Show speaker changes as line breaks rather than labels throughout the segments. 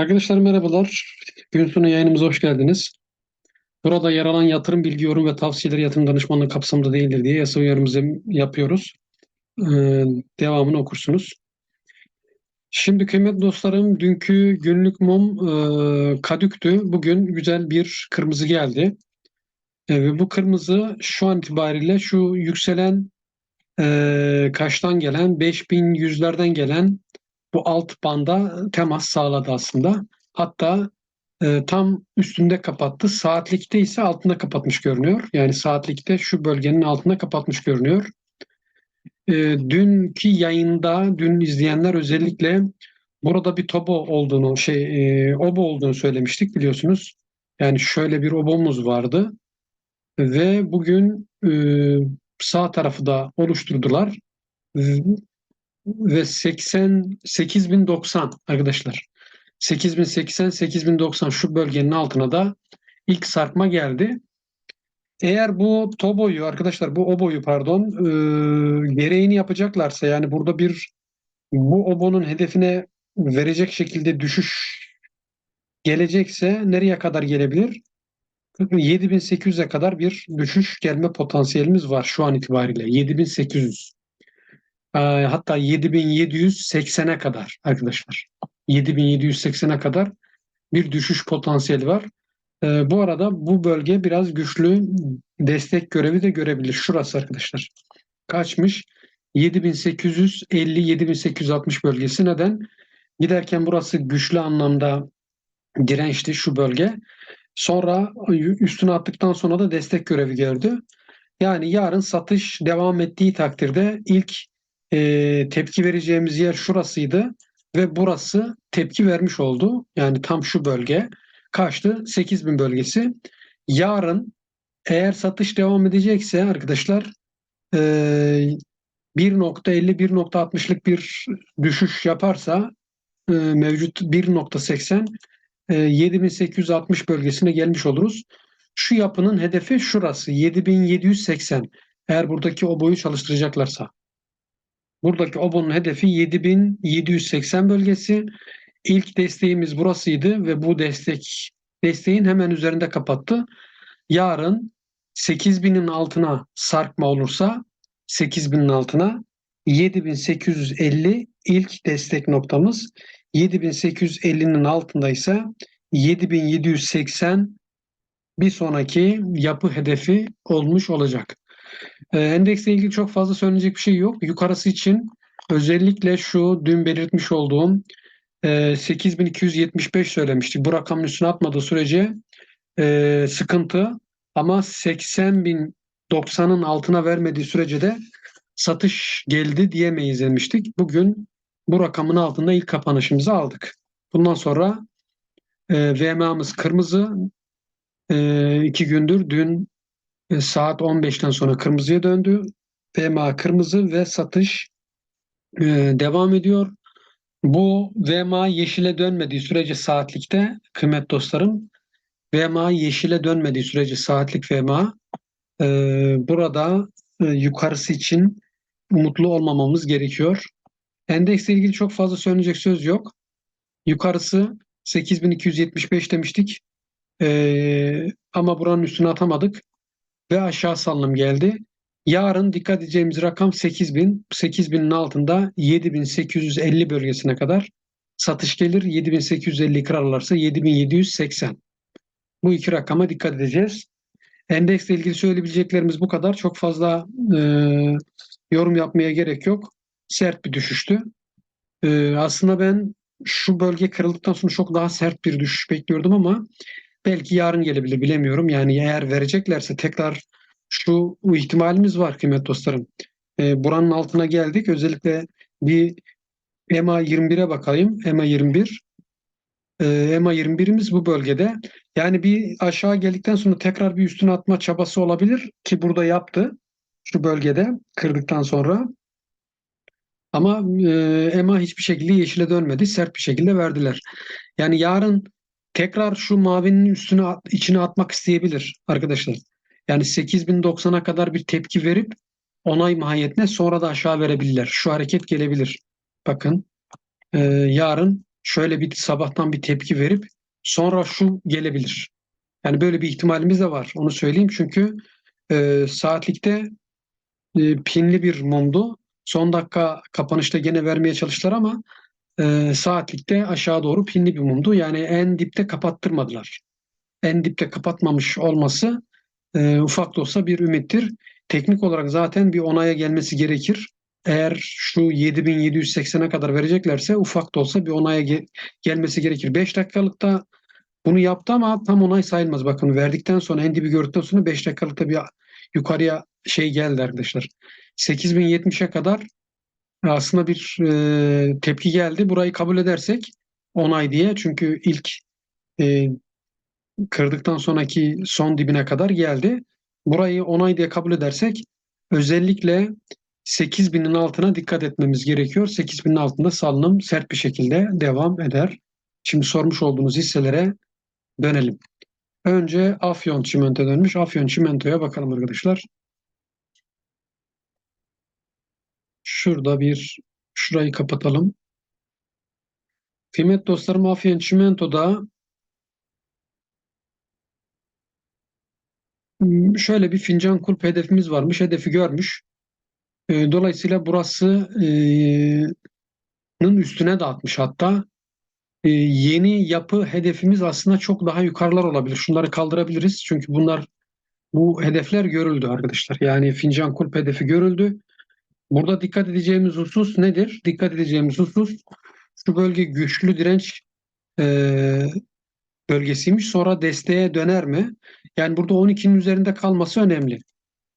Arkadaşlar merhabalar. Gün sonu yayınımıza hoş geldiniz. Burada yer alan yatırım bilgi, yorum ve tavsiyeleri yatırım danışmanlığı kapsamında değildir diye yasa uyarımızı yapıyoruz. Ee, devamını okursunuz. Şimdi kıymetli dostlarım dünkü günlük mum e, kadüktü. Bugün güzel bir kırmızı geldi. E, ve bu kırmızı şu an itibariyle şu yükselen e, kaçtan gelen 5100'lerden gelen bu alt banda temas sağladı aslında. Hatta e, tam üstünde kapattı. Saatlikte ise altında kapatmış görünüyor. Yani saatlikte şu bölgenin altında kapatmış görünüyor. E, dünkü yayında, dün izleyenler özellikle burada bir tobo olduğunu, şey e, obo olduğunu söylemiştik biliyorsunuz. Yani şöyle bir obomuz vardı. Ve bugün e, sağ tarafı da oluşturdular ve 80 8090 arkadaşlar. 8080 8090 şu bölgenin altına da ilk sarkma geldi. Eğer bu toboyu arkadaşlar bu oboyu pardon e, gereğini yapacaklarsa yani burada bir bu obonun hedefine verecek şekilde düşüş gelecekse nereye kadar gelebilir? 7800'e kadar bir düşüş gelme potansiyelimiz var şu an itibariyle. 7800. Ee, hatta 7780'e kadar arkadaşlar. 7780'e kadar bir düşüş potansiyeli var. Ee, bu arada bu bölge biraz güçlü destek görevi de görebilir. Şurası arkadaşlar. Kaçmış? 7850-7860 bölgesi. Neden? Giderken burası güçlü anlamda dirençti şu bölge. Sonra üstüne attıktan sonra da destek görevi gördü. Yani yarın satış devam ettiği takdirde ilk e, tepki vereceğimiz yer şurasıydı ve burası tepki vermiş oldu. Yani tam şu bölge kaçtı? 8000 bölgesi. Yarın eğer satış devam edecekse arkadaşlar e, 1.50-1.60'lık bir düşüş yaparsa e, mevcut 1.80 e, 7860 bölgesine gelmiş oluruz. Şu yapının hedefi şurası 7780 eğer buradaki o boyu çalıştıracaklarsa. Buradaki obonun hedefi 7780 bölgesi. İlk desteğimiz burasıydı ve bu destek desteğin hemen üzerinde kapattı. Yarın 8000'in altına sarkma olursa 8000'in altına 7850 ilk destek noktamız. 7850'nin altında ise 7780 bir sonraki yapı hedefi olmuş olacak. E, endeksle ilgili çok fazla söylenecek bir şey yok. Yukarısı için özellikle şu dün belirtmiş olduğum e, 8275 söylemiştik. Bu rakamın üstüne atmadığı sürece e, sıkıntı ama 80.090'ın altına vermediği sürece de satış geldi diyemeyiz demiştik. Bugün bu rakamın altında ilk kapanışımızı aldık. Bundan sonra e, VMA'mız kırmızı. E, iki gündür dün e, saat 15'ten sonra kırmızıya döndü. VMA kırmızı ve satış e, devam ediyor. Bu VMA yeşile dönmediği sürece saatlikte kıymet dostlarım VMA yeşile dönmediği sürece saatlik VMA e, burada e, yukarısı için umutlu olmamamız gerekiyor. Endeksle ilgili çok fazla söyleyecek söz yok. Yukarısı 8275 demiştik. E, ama buranın üstüne atamadık ve aşağı salınım geldi. Yarın dikkat edeceğimiz rakam 8000. 8000'in altında 7850 bölgesine kadar satış gelir. 7850 kırarlarsa 7780. Bu iki rakama dikkat edeceğiz. Endeksle ilgili söyleyebileceklerimiz bu kadar. Çok fazla e, yorum yapmaya gerek yok. Sert bir düşüştü. E, aslında ben şu bölge kırıldıktan sonra çok daha sert bir düşüş bekliyordum ama Belki yarın gelebilir bilemiyorum. Yani eğer vereceklerse tekrar şu ihtimalimiz var kıymet dostlarım. E, buranın altına geldik. Özellikle bir EMA 21'e bakayım. EMA 21. E, EMA 21'imiz bu bölgede. Yani bir aşağı geldikten sonra tekrar bir üstüne atma çabası olabilir ki burada yaptı. Şu bölgede kırdıktan sonra. Ama e, EMA hiçbir şekilde yeşile dönmedi. Sert bir şekilde verdiler. Yani yarın tekrar şu mavinin üstüne içine atmak isteyebilir arkadaşlar. Yani 8090'a kadar bir tepki verip onay mahiyetine sonra da aşağı verebilirler. Şu hareket gelebilir. Bakın e, yarın şöyle bir sabahtan bir tepki verip sonra şu gelebilir. Yani böyle bir ihtimalimiz de var. Onu söyleyeyim çünkü e, saatlikte e, pinli bir mumdu. Son dakika kapanışta gene vermeye çalıştılar ama e, saatlikte aşağı doğru pinli bir mumdu. Yani en dipte kapattırmadılar. En dipte kapatmamış olması e, ufak da olsa bir ümittir. Teknik olarak zaten bir onaya gelmesi gerekir. Eğer şu 7780'e kadar vereceklerse ufak da olsa bir onaya ge- gelmesi gerekir. 5 dakikalıkta bunu yaptı ama tam onay sayılmaz. Bakın verdikten sonra en dibi gördükten sonra 5 dakikalıkta bir yukarıya şey geldi arkadaşlar. 8070'e kadar aslında bir e, tepki geldi. Burayı kabul edersek onay diye çünkü ilk e, kırdıktan sonraki son dibine kadar geldi. Burayı onay diye kabul edersek özellikle 8000'in altına dikkat etmemiz gerekiyor. 8000'in altında salınım sert bir şekilde devam eder. Şimdi sormuş olduğunuz hisselere dönelim. Önce Afyon Çimento dönmüş. Afyon Çimento'ya bakalım arkadaşlar. Şurada bir şurayı kapatalım. Kıymet dostlarım Afyon Çimento'da şöyle bir fincan kulp hedefimiz varmış. Hedefi görmüş. E, Dolayısıyla burası e, nın üstüne dağıtmış hatta. E, yeni yapı hedefimiz aslında çok daha yukarılar olabilir. Şunları kaldırabiliriz. Çünkü bunlar bu hedefler görüldü arkadaşlar. Yani fincan kulp hedefi görüldü. Burada dikkat edeceğimiz husus nedir? Dikkat edeceğimiz husus şu bölge güçlü direnç e, bölgesiymiş. Sonra desteğe döner mi? Yani burada 12'nin üzerinde kalması önemli.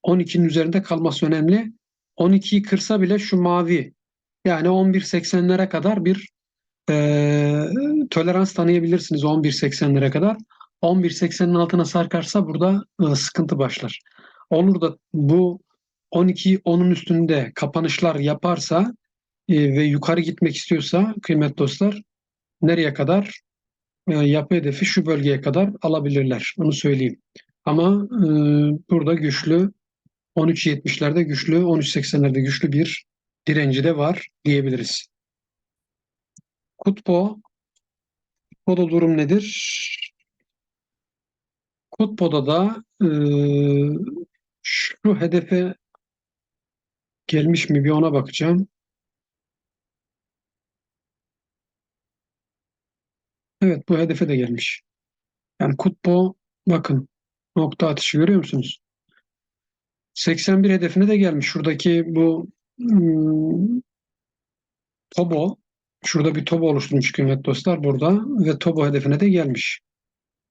12'nin üzerinde kalması önemli. 12'yi kırsa bile şu mavi yani 11.80'lere kadar bir e, tolerans tanıyabilirsiniz 11.80'lere kadar. 11.80'in altına sarkarsa burada e, sıkıntı başlar. Olur da bu 12 onun üstünde kapanışlar yaparsa e, ve yukarı gitmek istiyorsa kıymetli dostlar nereye kadar e, yapı hedefi şu bölgeye kadar alabilirler. Onu söyleyeyim. Ama e, burada güçlü 13.70'lerde güçlü 13.80'lerde güçlü bir direnci de var diyebiliriz. Kutpo Kutpo'da durum nedir? Kutpo'da da e, şu hedefe gelmiş mi bir ona bakacağım. Evet bu hedefe de gelmiş. Yani Kutpo bakın nokta atışı görüyor musunuz? 81 hedefine de gelmiş. Şuradaki bu hmm, Tobo şurada bir Tobo oluşturmuş kıymetli dostlar burada ve Tobo hedefine de gelmiş.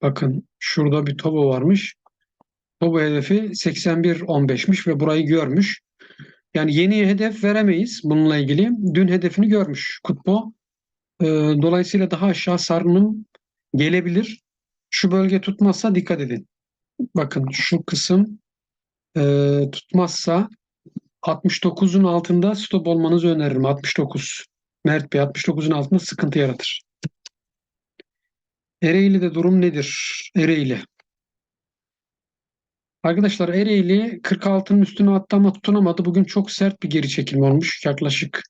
Bakın şurada bir Tobo varmış. Tobo hedefi 81.15'miş ve burayı görmüş. Yani yeni hedef veremeyiz bununla ilgili. Dün hedefini görmüş Kutbo. Ee, dolayısıyla daha aşağı sarınım gelebilir. Şu bölge tutmazsa dikkat edin. Bakın şu kısım e, tutmazsa 69'un altında stop olmanızı öneririm. 69. Mert Bey 69'un altında sıkıntı yaratır. Ereğli'de durum nedir? Ereğli. Arkadaşlar Ereğli 46'nın üstüne attı ama tutunamadı. Bugün çok sert bir geri çekilme olmuş. Yaklaşık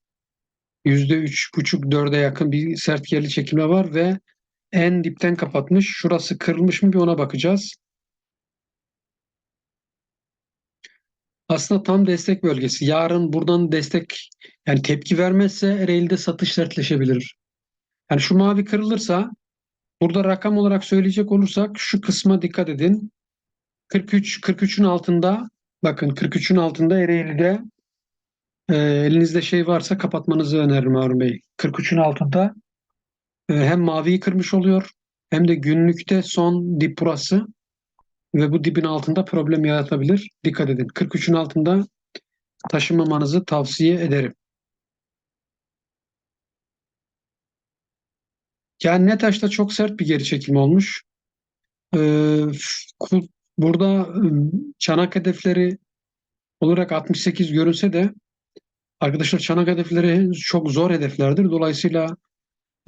%3,5-4'e yakın bir sert geri çekilme var ve en dipten kapatmış. Şurası kırılmış mı bir ona bakacağız. Aslında tam destek bölgesi. Yarın buradan destek yani tepki vermezse Ereğli'de satış sertleşebilir. Yani şu mavi kırılırsa burada rakam olarak söyleyecek olursak şu kısma dikkat edin. 43 43'ün altında bakın 43'ün altında Ereğli'de e, elinizde şey varsa kapatmanızı öneririm Harun Bey. 43'ün altında e, hem maviyi kırmış oluyor hem de günlükte son dip burası ve bu dibin altında problem yaratabilir. Dikkat edin. 43'ün altında taşımamanızı tavsiye ederim. Yani Netaş'ta çok sert bir geri çekilme olmuş. Ee, burada çanak hedefleri olarak 68 görünse de arkadaşlar çanak hedefleri çok zor hedeflerdir. Dolayısıyla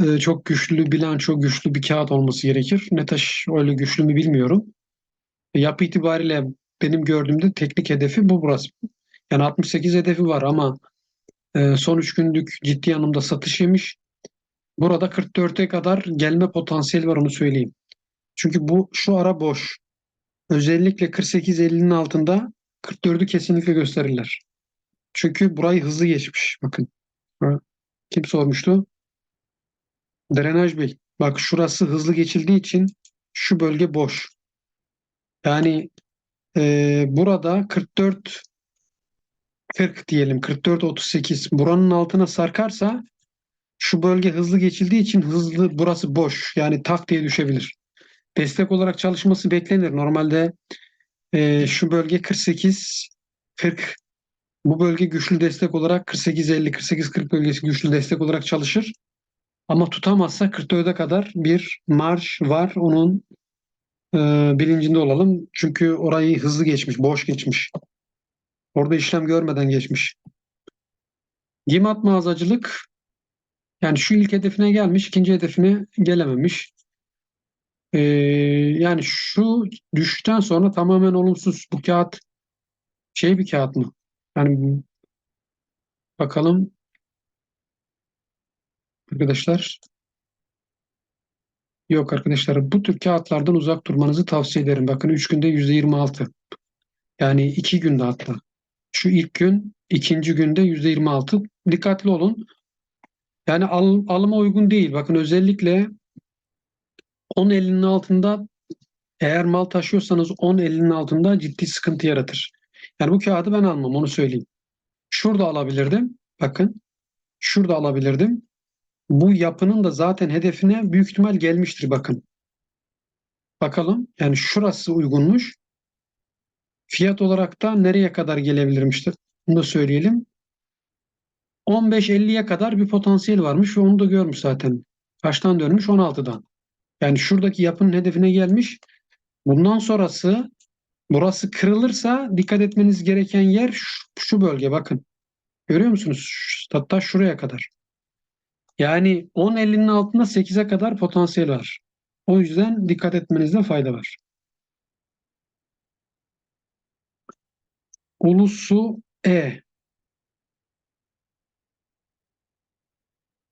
e, çok güçlü bilanço, güçlü bir kağıt olması gerekir. Netaş öyle güçlü mü bilmiyorum. Yapı itibariyle benim gördüğümde teknik hedefi bu burası. Yani 68 hedefi var ama e, son 3 günlük ciddi anlamda satış yemiş. Burada 44'e kadar gelme potansiyeli var onu söyleyeyim. Çünkü bu şu ara boş. Özellikle 48-50'nin altında 44'ü kesinlikle gösterirler. Çünkü burayı hızlı geçmiş. Bakın. Kim sormuştu? Drenaj Bey. Bak şurası hızlı geçildiği için şu bölge boş. Yani e, burada 44 40 diyelim 44 38 buranın altına sarkarsa şu bölge hızlı geçildiği için hızlı burası boş. Yani tak diye düşebilir. Destek olarak çalışması beklenir. Normalde e, şu bölge 48 40 bu bölge güçlü destek olarak 48 50 48 40 bölgesi güçlü destek olarak çalışır. Ama tutamazsa 44'e kadar bir marş var. Onun e, bilincinde olalım. Çünkü orayı hızlı geçmiş, boş geçmiş. Orada işlem görmeden geçmiş. Gimat mağazacılık yani şu ilk hedefine gelmiş, ikinci hedefine gelememiş. Ee, yani şu düşüşten sonra tamamen olumsuz bu kağıt şey bir kağıt mı? Yani bakalım arkadaşlar. Yok arkadaşlar bu tür kağıtlardan uzak durmanızı tavsiye ederim. Bakın 3 günde %26. Yani 2 günde hatta. Şu ilk gün, ikinci günde %26. Dikkatli olun. Yani al, alıma uygun değil. Bakın özellikle 10.50'nin altında eğer mal taşıyorsanız 10.50'nin altında ciddi sıkıntı yaratır. Yani bu kağıdı ben almam onu söyleyeyim. Şurada alabilirdim. Bakın. Şurada alabilirdim. Bu yapının da zaten hedefine büyük ihtimal gelmiştir bakın. Bakalım. Yani şurası uygunmuş. Fiyat olarak da nereye kadar gelebilirmiştir? Bunu da söyleyelim. 15-50'ye kadar bir potansiyel varmış ve onu da görmüş zaten. Kaçtan dönmüş? 16'dan. Yani şuradaki yapının hedefine gelmiş. Bundan sonrası burası kırılırsa dikkat etmeniz gereken yer şu, şu bölge bakın. Görüyor musunuz? Hatta şuraya kadar. Yani 10.50'nin altında 8'e kadar potansiyel var. O yüzden dikkat etmenizde fayda var. Ulusu E.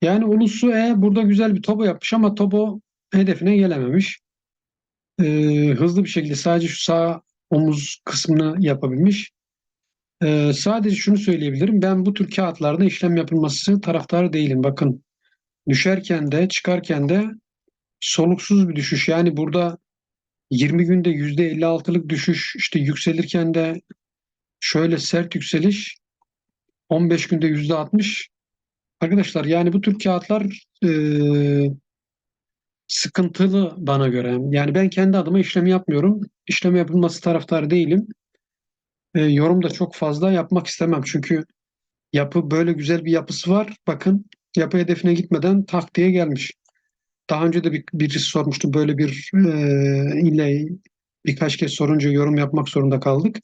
Yani Ulusu E burada güzel bir topo yapmış ama topo hedefine gelememiş. Ee, hızlı bir şekilde sadece şu sağ omuz kısmını yapabilmiş. Ee, sadece şunu söyleyebilirim. Ben bu tür kağıtlarda işlem yapılması taraftarı değilim. Bakın düşerken de çıkarken de soluksuz bir düşüş. Yani burada 20 günde %56'lık düşüş işte yükselirken de şöyle sert yükseliş 15 günde %60 arkadaşlar yani bu tür kağıtlar e, sıkıntılı bana göre. Yani ben kendi adıma işlem yapmıyorum. İşlem yapılması taraftarı değilim. E, yorum da çok fazla yapmak istemem. Çünkü yapı böyle güzel bir yapısı var. Bakın yapı hedefine gitmeden tak diye gelmiş. Daha önce de bir, birisi sormuştu böyle bir e, ile birkaç kez sorunca yorum yapmak zorunda kaldık.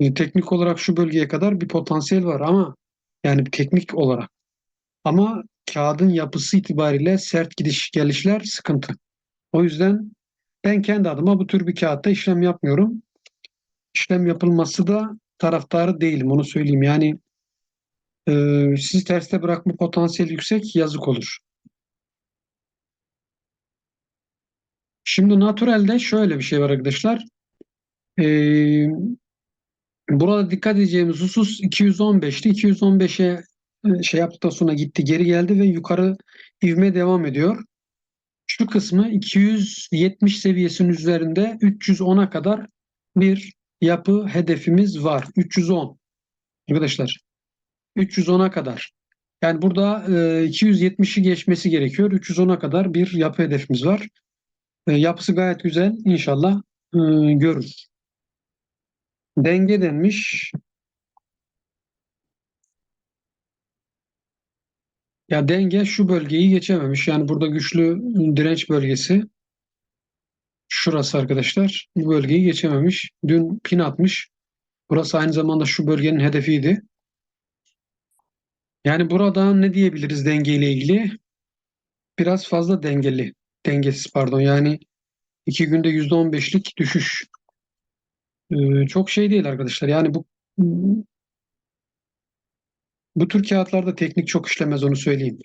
E, teknik olarak şu bölgeye kadar bir potansiyel var ama yani teknik olarak. Ama kağıdın yapısı itibariyle sert gidiş gelişler sıkıntı. O yüzden ben kendi adıma bu tür bir kağıtta işlem yapmıyorum. İşlem yapılması da taraftarı değilim onu söyleyeyim. Yani e, sizi terste bırakma potansiyeli yüksek yazık olur. Şimdi naturalde şöyle bir şey var arkadaşlar. Ee, burada dikkat edeceğimiz husus 215'ti. 215'e e, şey yaptıktan sonra gitti geri geldi ve yukarı ivme devam ediyor. Şu kısmı 270 seviyesinin üzerinde 310'a kadar bir yapı hedefimiz var. 310 arkadaşlar. 310'a kadar. Yani burada e, 270'i geçmesi gerekiyor. 310'a kadar bir yapı hedefimiz var. E, yapısı gayet güzel. İnşallah e, görürüz. Denge denmiş. Ya denge şu bölgeyi geçememiş. Yani burada güçlü direnç bölgesi. Şurası arkadaşlar. Bu bölgeyi geçememiş. Dün pin atmış. Burası aynı zamanda şu bölgenin hedefiydi. Yani burada ne diyebiliriz denge ile ilgili? Biraz fazla dengeli. Dengesiz pardon. Yani iki günde %15'lik düşüş. Ee, çok şey değil arkadaşlar. Yani bu bu tür kağıtlarda teknik çok işlemez onu söyleyeyim.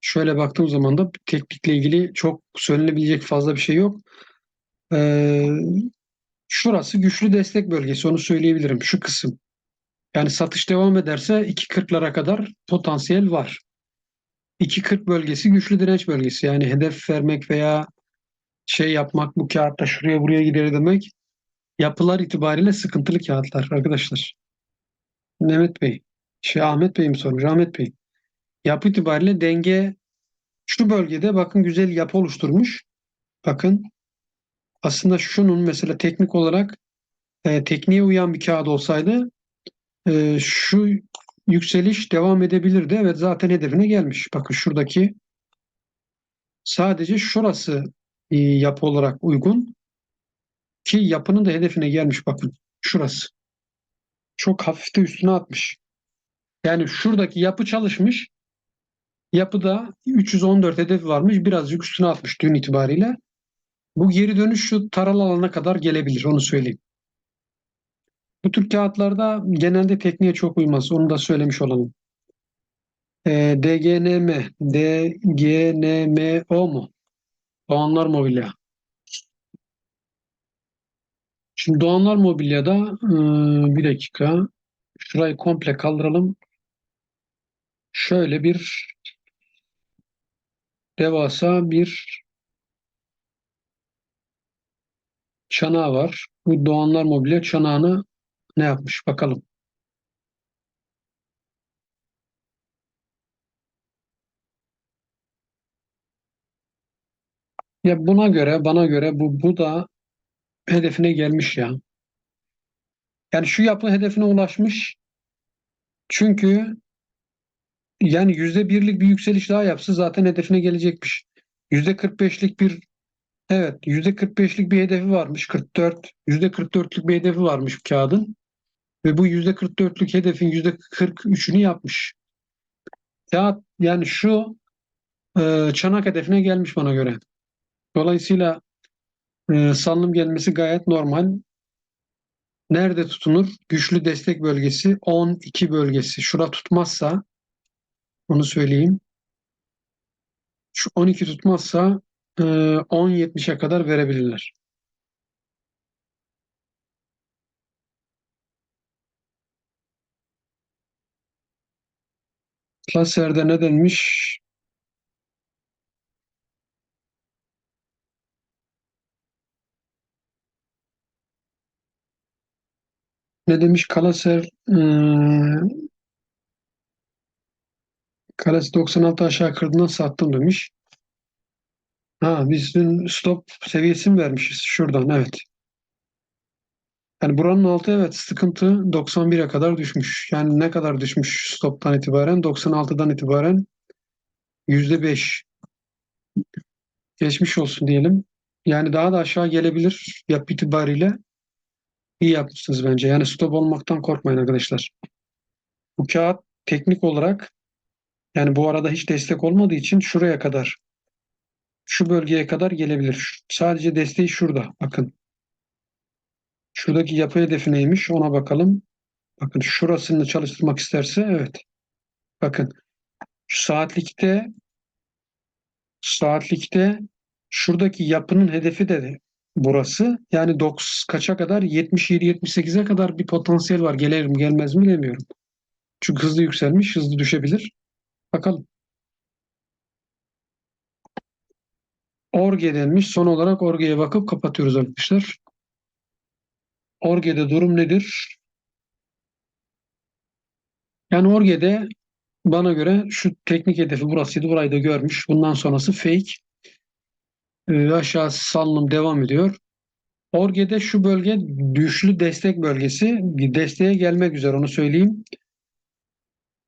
şöyle baktığım zaman da teknikle ilgili çok söylenebilecek fazla bir şey yok. Ee, şurası güçlü destek bölgesi onu söyleyebilirim şu kısım. Yani satış devam ederse 2.40'lara kadar potansiyel var. 2.40 bölgesi güçlü direnç bölgesi. Yani hedef vermek veya şey yapmak bu kağıtta şuraya buraya gider demek yapılar itibariyle sıkıntılı kağıtlar arkadaşlar. Mehmet Bey, şey Ahmet Bey mi sormuş? Ahmet Bey. Yapı itibariyle denge şu bölgede bakın güzel yapı oluşturmuş. Bakın aslında şunun mesela teknik olarak e, tekniğe uyan bir kağıt olsaydı e, şu yükseliş devam edebilirdi. Evet zaten hedefine gelmiş. Bakın şuradaki sadece şurası e, yapı olarak uygun ki yapının da hedefine gelmiş bakın şurası. Çok hafif de üstüne atmış. Yani şuradaki yapı çalışmış. Yapıda 314 hedef varmış. Birazcık üstüne atmış dün itibariyle. Bu geri dönüş şu taral alana kadar gelebilir. Onu söyleyeyim. Bu tür kağıtlarda genelde tekniğe çok uymaz. Onu da söylemiş olalım. E, DGNM, DGNMO mu? Doğanlar Mobilya. Şimdi Doğanlar Mobilya'da e, bir dakika. Şurayı komple kaldıralım. Şöyle bir devasa bir çanağı var. Bu Doğanlar Mobilya çanağını ne yapmış bakalım. Ya buna göre bana göre bu bu da hedefine gelmiş ya. Yani şu yapı hedefine ulaşmış. Çünkü yani yüzde birlik bir yükseliş daha yapsa zaten hedefine gelecekmiş. Yüzde 45'lik bir evet yüzde 45'lik bir hedefi varmış. 44 yüzde 44'lük bir hedefi varmış kağıdın. Ve bu yüzde 44'lük hedefin yüzde 43'ünü yapmış. Kağıt yani şu çanak hedefine gelmiş bana göre. Dolayısıyla e, salınım gelmesi gayet normal. Nerede tutunur? Güçlü destek bölgesi 12 bölgesi. Şura tutmazsa onu söyleyeyim. Şu 12 tutmazsa e, 10.70'e kadar verebilirler. Laser'de ne denmiş? Ne demiş Kalaser? E, Kalesi 96 aşağı kırdığından sattım demiş. Ha biz dün stop seviyesini vermişiz şuradan evet. Yani buranın altı evet sıkıntı 91'e kadar düşmüş. Yani ne kadar düşmüş stoptan itibaren? 96'dan itibaren %5 geçmiş olsun diyelim. Yani daha da aşağı gelebilir yap itibariyle. İyi yapmışsınız bence. Yani stop olmaktan korkmayın arkadaşlar. Bu kağıt teknik olarak yani bu arada hiç destek olmadığı için şuraya kadar şu bölgeye kadar gelebilir. Sadece desteği şurada. Bakın. Şuradaki yapı hedefi neymiş ona bakalım. Bakın şurasını çalıştırmak isterse evet. Bakın şu saatlikte saatlikte şuradaki yapının hedefi de burası. Yani 9 kaça kadar 77-78'e kadar bir potansiyel var. Gelir mi gelmez mi bilemiyorum. Çünkü hızlı yükselmiş, hızlı düşebilir. Bakalım. Orge denmiş. Son olarak Orge'ye bakıp kapatıyoruz arkadaşlar. Orge'de durum nedir? Yani Orge'de bana göre şu teknik hedefi burasıydı. Burayı da görmüş. Bundan sonrası fake. Ee, aşağı salınım devam ediyor. Orge'de şu bölge güçlü destek bölgesi. Desteğe gelmek üzere onu söyleyeyim.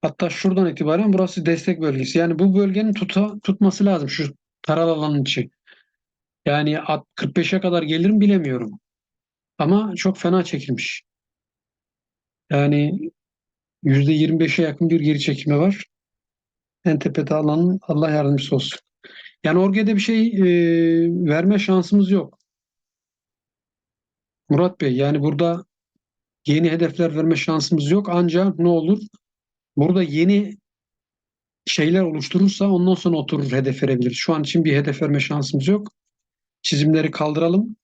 Hatta şuradan itibaren burası destek bölgesi. Yani bu bölgenin tuta, tutması lazım şu taral alanın içi. Yani 45'e kadar gelir mi bilemiyorum. Ama çok fena çekilmiş. Yani %25'e yakın bir geri çekilme var. En tepede alanın Allah yardımcısı olsun. Yani Orge'de bir şey e, verme şansımız yok. Murat Bey yani burada yeni hedefler verme şansımız yok. Ancak ne olur? Burada yeni şeyler oluşturursa ondan sonra oturur hedef verebiliriz. Şu an için bir hedef verme şansımız yok. Çizimleri kaldıralım.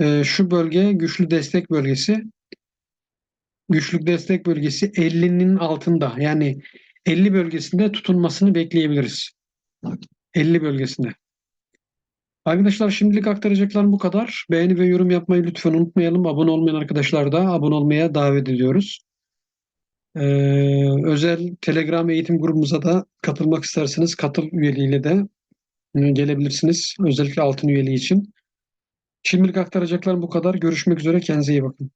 Ee, şu bölge güçlü destek bölgesi. Güçlü destek bölgesi 50'nin altında. Yani 50 bölgesinde tutunmasını bekleyebiliriz. 50 bölgesinde. Arkadaşlar şimdilik aktaracaklarım bu kadar. Beğeni ve yorum yapmayı lütfen unutmayalım. Abone olmayan arkadaşlar da abone olmaya davet ediyoruz. Ee, özel Telegram eğitim grubumuza da katılmak isterseniz katıl üyeliğiyle de gelebilirsiniz. Özellikle altın üyeliği için. Şimdilik aktaracaklarım bu kadar. Görüşmek üzere. Kendinize iyi bakın.